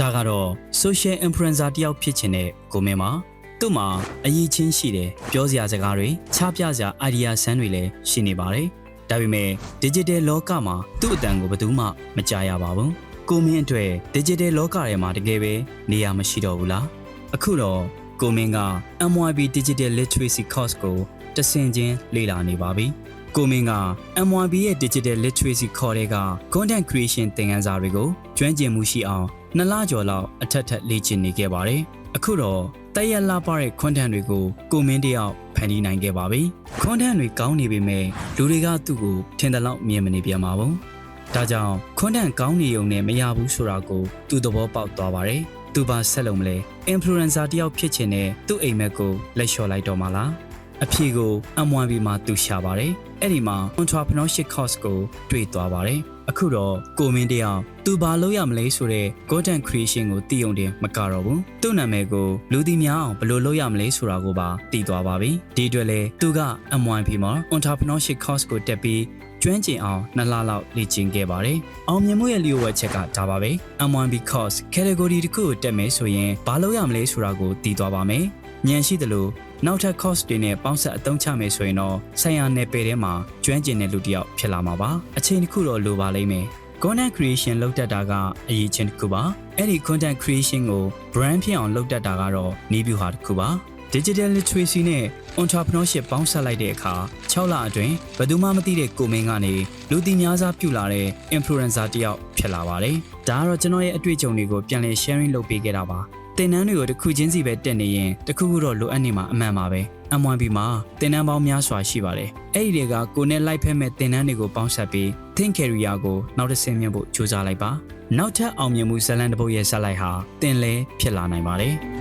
ဒါကတော့ social influencer တယောက်ဖြစ်ချင်တဲ့ကိုမင်းပါသူ့မှာအရေးချင်းရှိတယ်ပြောစရာစကားတွေချပြစရာ idea ဆန်းတွေလည်းရှိနေပါတယ်ဒါပေမဲ့ digital လောကမှာသူ့အတန်ကိုဘယ်သူမှမကြားရပါဘူးကိုမင်းအတွက် digital လောကထဲမှာတကယ်ပဲနေရာမရှိတော့ဘူးလားအခုတော့ကိုမင်းက MYB Digital Literacy Course ကိုတဆင်ချင်းလေ့လာနေပါပြီ ကိုမင်းက MYB ရဲ့ Digital Literacy Course တွေက Content Creation သင်ခန်းစာတွေကိုကျွမ်းကျင်မှုရှိအောင်နှစ်လကျော်လောက်အထက်ထက်လေ့ကျင့်နေခဲ့ပါတယ်အခုတော့တက်ရက်လာပါတဲ့ content တွေကိုကိုမင်းတယောက်ဖန်တီးနိုင်ခဲ့ပါပြီ content တွေကောင်းနေပေမဲ့လူတွေကသူ့ကိုထင်တယ်လို့မြင်မနေပြန်ပါဘူးဒါကြောင့် content ကောင်းနေုံနဲ့မရဘူးဆိုတာကိုသူသဘောပေါက်သွားပါတယ်သူပါဆက်လုံးမလဲ influencer တယောက်ဖြစ်ချင်တဲ့သူ့အိမ်မက်ကိုလက်လျှော့လိုက်တော့မှလား အဖြေကို M1B မှာသူရှာပါတယ်အဲ့ဒီမှာ entrepreneurship course ကိုတွေ့သွားပါတယ်အခုတော့ကိုမင်းတယောက်သူဘာလုပ်ရမလဲဆိုတဲ့ content creation ကိုသိုံတင်မကတော့ဘူးသူ့နာမည်ကိုလူသိများအောင်ဘယ်လိုလုပ်ရမလဲဆိုတာကိုပါသိသွားပါပြီဒီအတွက်လဲသူက M1B မှာ entrepreneurship course ကိုတက်ပြီးကျွမ်းကျင်အောင်နှစ်လလောက်လေ့ကျင့်ခဲ့ပါတယ်။အောင်မြင်မှုရဲ့လျှို့ဝှက်ချက်ကဒါပါပဲ။ M1B course category တစ်ခုကိုတက်မယ်ဆိုရင်ဘာလုပ်ရမလဲဆိုတာကိုသိသွားပါမယ်။ ဉာဏ်ရှိသလိုနောက်ထပ် course တွေနဲ့ပေါင်းဆက်အသုံးချမယ်ဆိုရင်တော့ဆိုင်ရာနယ်ပယ်ထဲမှာကျွမ်းကျင်တဲ့လူတစ်ယောက်ဖြစ်လာမှာပါ။အချိန်တစ်ခုတော့လိုပါလိမ့်မယ်။ content creation လုပ်တတ်တာကအရေးချင်းတစ်ခုပါ။အဲ့ဒီ content creation ကို brand ဖြစ်အောင်လုပ်တတ်တာကတော့နီးဗျူဟာတစ်ခုပါ။ digital literacy နဲ့ entrepreneurship ပေါင်းစပ်လိုက်တဲ့အခါ6လအတွင်းဘယ်သူမှမသိတဲ့ကိုမင်းကနေလူသိများစားပြုလာတဲ့ influencer တယောက်ဖြစ်လာပါတယ်။ဒါကတော့ကျွန်တော်ရဲ့အတွေ့အကြုံတွေကိုပြန်လည် sharing လုပ်ပေးခဲ့တာပါ။သင်တန်းတွေကိုတစ်ခုချင်းစီပဲတက်နေရင်တစ်ခုခုတော့လိုအပ်နေမှာအမှန်ပါပဲ။ M1B မှာသင်တန်းပေါင်းများစွာရှိပါတယ်။အဲ့ဒီတွေကကိုနဲ့လိုက်ဖက်မဲ့သင်တန်းတွေကိုပေါင်းစပ်ပြီး Think Career ကိုနောက်တစ်ဆင့်မြင့်ဖို့ကြိုးစားလိုက်ပါ။နောက်ထပ်အောင်မြင်မှုဇာတ်လမ်းတစ်ပုဒ်ရဲ့ဇာတ်လိုက်ဟာသင်လဲဖြစ်လာနိုင်ပါတယ်။